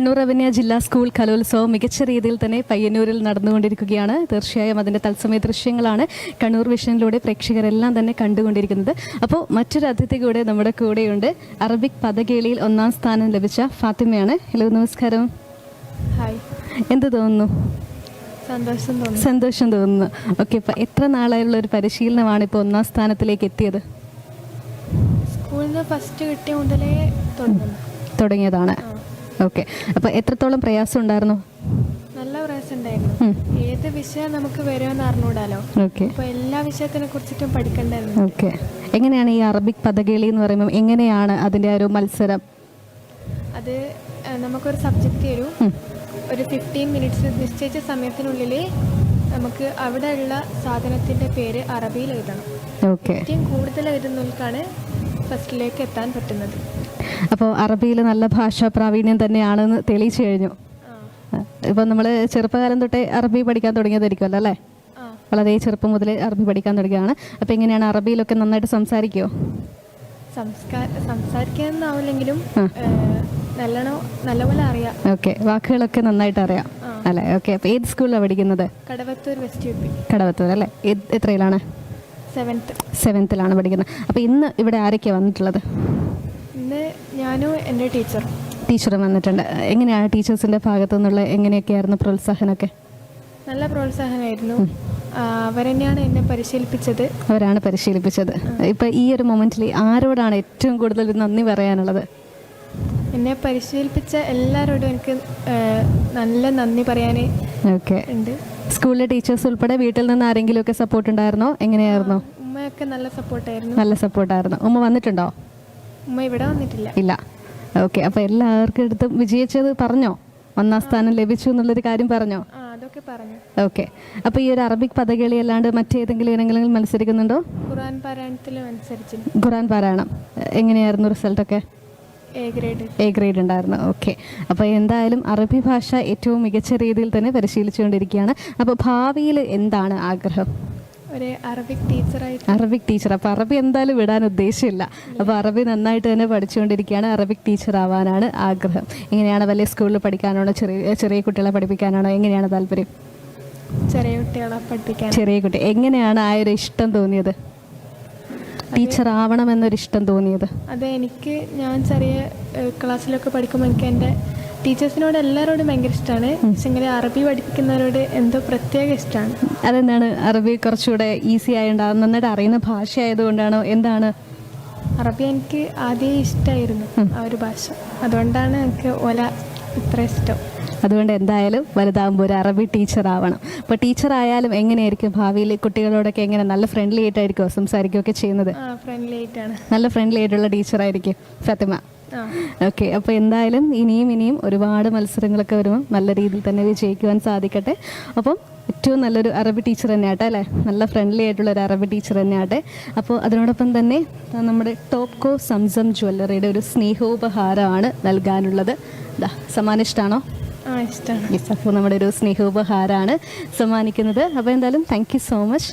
കണ്ണൂർ റവന്യ ജില്ലാ സ്കൂൾ കലോത്സവം മികച്ച രീതിയിൽ തന്നെ പയ്യന്നൂരിൽ നടന്നുകൊണ്ടിരിക്കുകയാണ്. തീർച്ചയായും അതിന്റെ തത്സമയ ദൃശ്യങ്ങളാണ് കണ്ണൂർ വിഷനിലൂടെ പ്രേക്ഷകരെല്ലാം തന്നെ കണ്ടുകൊണ്ടിരിക്കുന്നത്. അപ്പോൾ മറ്റൊരു അതിഥി കൂടെ നമ്മുടെ കൂടെയുണ്ട്. അറബിക് പദകേളിയിൽ ഒന്നാം സ്ഥാനം ലഭിച്ച ഫാത്തിമയാണ്. ഹലോ നമസ്കാരം. ഹായ്. എന്ത് തോന്നുന്നു? സന്തോഷം തോന്നുന്നു. സന്തോഷം തോന്നുന്നു. ഓക്കെ ഇപ്പം എത്ര നാളായുള്ള ഒരു പരിശീലനമാണ് ഇപ്പോൾ ഒന്നാം സ്ഥാനത്തിലേക്ക് എത്തിയത്? സ്കൂളിൽ നിന്ന് ഫസ്റ്റ് കിട്ടിയ മുതലേ തുടങ്ങുന്നു. തുടങ്ങിയതാണ്. ഓക്കെ അപ്പോൾ എത്രത്തോളം പ്രയാസം ഉണ്ടായിരുന്നു? നല്ല പ്രയാസം ഉണ്ടായിരുന്നു. ഏത് വിഷയം നമുക്ക് വരുമെന്ന് അറിഞ്ഞൂടാലോ അപ്പൊ അപ്പോൾ എല്ലാ വിഷയത്തിനെ കുറിച്ചിട്ടും പഠിക്കണ്ടായിരുന്നു. ഓക്കെ എങ്ങനെയാണ് ഈ അറബിക് പദകേളി എന്ന് പറയുമ്പോൾ എങ്ങനെയാണ് അതിന്റെ ഒരു മത്സരം? അത് നമുക്കൊരു സബ്ജക്റ്റ് തരും. ഒരു ഫിഫ്റ്റീൻ മിനിറ്റ്സ് നിശ്ചയിച്ച സമയത്തിനുള്ളിൽ നമുക്ക് അവിടെയുള്ള സാധനത്തിന്റെ പേര് അറബിയിൽ എഴുതണം. ഏറ്റവും കൂടുതൽ എഴുതുന്നവർക്കാണ് ഫസ്റ്റിലേക്ക് എത്താൻ പറ്റുന്നത്. അപ്പോൾ അറബിയിൽ നല്ല ഭാഷാ പ്രാവീണ്യം തന്നെയാണെന്ന് തെളിയിച്ചു കഴിഞ്ഞു. ഇപ്പം നമ്മൾ ചെറുപ്പകാലം തൊട്ടേ അറബി പഠിക്കാൻ തുടങ്ങിയതായിരിക്കുമല്ലോ അല്ലേ? വളരെ ചെറുപ്പം മുതൽ അറബി പഠിക്കാൻ തുടങ്ങിയതാണ് അപ്പോൾ എങ്ങനെയാണ് അറബിയിലൊക്കെ നന്നായിട്ട് സംസാരിക്കുമോ സംസാരിക്കാനാവില്ലെങ്കിലും. നല്ലോണം നല്ലപോലെ അറിയാം. ഓക്കെ. വാക്കുകളൊക്കെ നന്നായിട്ട് അറിയാം. അല്ലേ? ഓക്കെ. അപ്പോൾ ഏത് സ്കൂളിലാണ് പഠിക്കുന്നത്? Kadavathur west U P. Kadavathur അല്ലേ? എത്രയിലാണ്? സെവൻത്ത്. സെവൻത്തിലാണ് പഠിക്കുന്നത്. അപ്പോൾ ഇന്ന് ഇവിടെ ആരൊക്കെയാണ് വന്നിട്ടുള്ളത്? ഇന്ന് ഞാനും എന്റെ ടീച്ചറും. ടീച്ചർ വന്നിട്ടുണ്ട്. എങ്ങനെയാണ് ടീച്ചേഴ്സിന്റെ ഭാഗത്തു നിന്നുള്ള എങ്ങനെയൊക്കെയായിരുന്നു പ്രോത്സാഹനമൊക്കെ? നല്ല പ്രോത്സാഹനമായിരുന്നു. അവരെന്നെയാണ് എന്നെ പരിശീലിപ്പിച്ചത്. അവരാണ് പരിശീലിപ്പിച്ചത്. ഇപ്പം ഈ ഒരു മൊമെന്റിൽ ആരോടാണ് ഏറ്റവും കൂടുതൽ നന്ദി പറയാനുള്ളത്? എന്നെ പരിശീലിപ്പിച്ച എല്ലാവരോടും എനിക്ക് നല്ല നന്ദി പറയാനേ ഓക്കെ. ഉണ്ട്. സ്കൂളിലെ ടീച്ചേഴ്സ് ഉൾപ്പെടെ വീട്ടിൽ നിന്ന് ആരെങ്കിലും ഒക്കെ സപ്പോർട്ട് ഉണ്ടായിരുന്നോ? എങ്ങനെയായിരുന്നു? ഉമ്മയൊക്കെ നല്ല സപ്പോർട്ടായിരുന്നു നല്ല സപ്പോർട്ടായിരുന്നു ഉമ്മ വന്നിട്ടുണ്ടോ? ഉമ്മ ഇവിടെ വന്നിട്ടില്ല. ഇല്ല. ഓക്കെ അപ്പോൾ എല്ലാവർക്കും എടുത്തും വിജയിച്ചത് പറഞ്ഞോ? ഒന്നാം സ്ഥാനം ലഭിച്ചു എന്നുള്ളൊരു കാര്യം പറഞ്ഞോ? അതൊക്കെ പറഞ്ഞു. ഓക്കെ. അപ്പോൾ ഈ ഒരു അറബിക് പദകളി അല്ലാണ്ട് മറ്റേതെങ്കിലും ഇനങ്ങളിൽ മത്സരിക്കുന്നുണ്ടോ? ഖുർആൻ പാരായണത്തിൽ ഖുറാൻ പാരായണം. എങ്ങനെയായിരുന്നു റിസൾട്ടൊക്കെ? A grade. എ ഗ്രേഡ് ഉണ്ടായിരുന്നു. ഓക്കെ. അപ്പോൾ എന്തായാലും അറബി ഭാഷ ഏറ്റവും മികച്ച രീതിയിൽ തന്നെ പരിശീലിച്ചുകൊണ്ടിരിക്കുകയാണ്. അപ്പോൾ ഭാവിയിൽ എന്താണ് ആഗ്രഹം? ഒരു അറബിക് ടീച്ചറായിട്ട് അറബിക് ടീച്ചർ അപ്പൊ അറബി എന്തായാലും വിടാൻ ഉദ്ദേശമില്ല അപ്പൊ അറബി നന്നായിട്ട് തന്നെ പഠിച്ചുകൊണ്ടിരിക്കുകയാണ്. അറബിക് ടീച്ചർ ആവാനാണ് ആഗ്രഹം. എങ്ങനെയാണ് വലിയ സ്കൂളിൽ പഠിക്കാനാണോ? ചെറിയ ചെറിയ കുട്ടികളെ പഠിപ്പിക്കാനാണോ? എങ്ങനെയാണ് താല്പര്യം? ചെറിയ കുട്ടികളെ പഠിപ്പിക്കാൻ. ചെറിയ കുട്ടി. എങ്ങനെയാണ് ആ ഒരു ഇഷ്ടം തോന്നിയത്? ടീച്ചർ ആവണം എന്നൊരു ഇഷ്ടം തോന്നിയത്? അതെ എനിക്ക് ഞാൻ ചെറിയ ക്ലാസ്സിലൊക്കെ പഠിക്കുമ്പോൾ എനിക്ക് എന്റെ ടീച്ചേഴ്സിനോട് എല്ലാവരോടും ഭയങ്കര ഇഷ്ടമാണ് പക്ഷെ ഇങ്ങനെ അറബി പഠിപ്പിക്കുന്നവരോട് എന്തോ പ്രത്യേക ഇഷ്ടമാണ് അതെന്താണ്? അറബി കുറച്ചുകൂടെ ഈസി ആയതുകൊണ്ടാണ് നന്നായിട്ട് അറിയുന്ന ഭാഷ ആയതുകൊണ്ടാണോ? എന്താണ്? അറബി എനിക്ക് ആദ്യമേ ഇഷ്ടമായിരുന്നു ആ ഒരു ഭാഷ. അതുകൊണ്ടാണ് എനിക്ക് ഓല ഇത്ര ഇഷ്ടം. അതുകൊണ്ട് എന്തായാലും വലുതാകുമ്പോൾ ഒരു അറബി ടീച്ചർ ആവണം. അപ്പോൾ ടീച്ചർ ആയാലും എങ്ങനെയായിരിക്കും ഭാവിയിൽ കുട്ടികളോടൊക്കെ എങ്ങനെ നല്ല ഫ്രണ്ട്ലി ആയിട്ടായിരിക്കുമോ സംസാരിക്കുകയൊക്കെ ചെയ്യുന്നത്? ഫ്രണ്ട്ലി ആയിട്ടാണ്. നല്ല ഫ്രണ്ട്ലി ആയിട്ടുള്ള ടീച്ചറായിരിക്കും ഫത്തിമ. ഓക്കെ അപ്പോൾ എന്തായാലും ഇനിയും ഇനിയും ഒരുപാട് മത്സരങ്ങളൊക്കെ വരുമ്പോൾ നല്ല രീതിയിൽ തന്നെ വിജയിക്കുവാൻ സാധിക്കട്ടെ. അപ്പം ഏറ്റവും നല്ലൊരു അറബി ടീച്ചർ തന്നെയാട്ടെ അല്ലേ? നല്ല ഫ്രണ്ട്ലി ആയിട്ടുള്ള ഒരു അറബി ടീച്ചർ തന്നെയാട്ടെ. അപ്പോൾ അതിനോടൊപ്പം തന്നെ നമ്മുടെ ടോപ്കോ സംസം ജ്വല്ലറിയുടെ ഒരു സ്നേഹോപഹാരമാണ് നൽകാനുള്ളത്. ഇതാ സമ്മാനം ഇഷ്ടമാണോ ഇഷ്ടമാണ് അപ്പോൾ നമ്മുടെ ഒരു സ്നേഹോപഹാരമാണ് സമ്മാനിക്കുന്നത്. അപ്പോൾ എന്തായാലും താങ്ക് യു സോ മച്ച്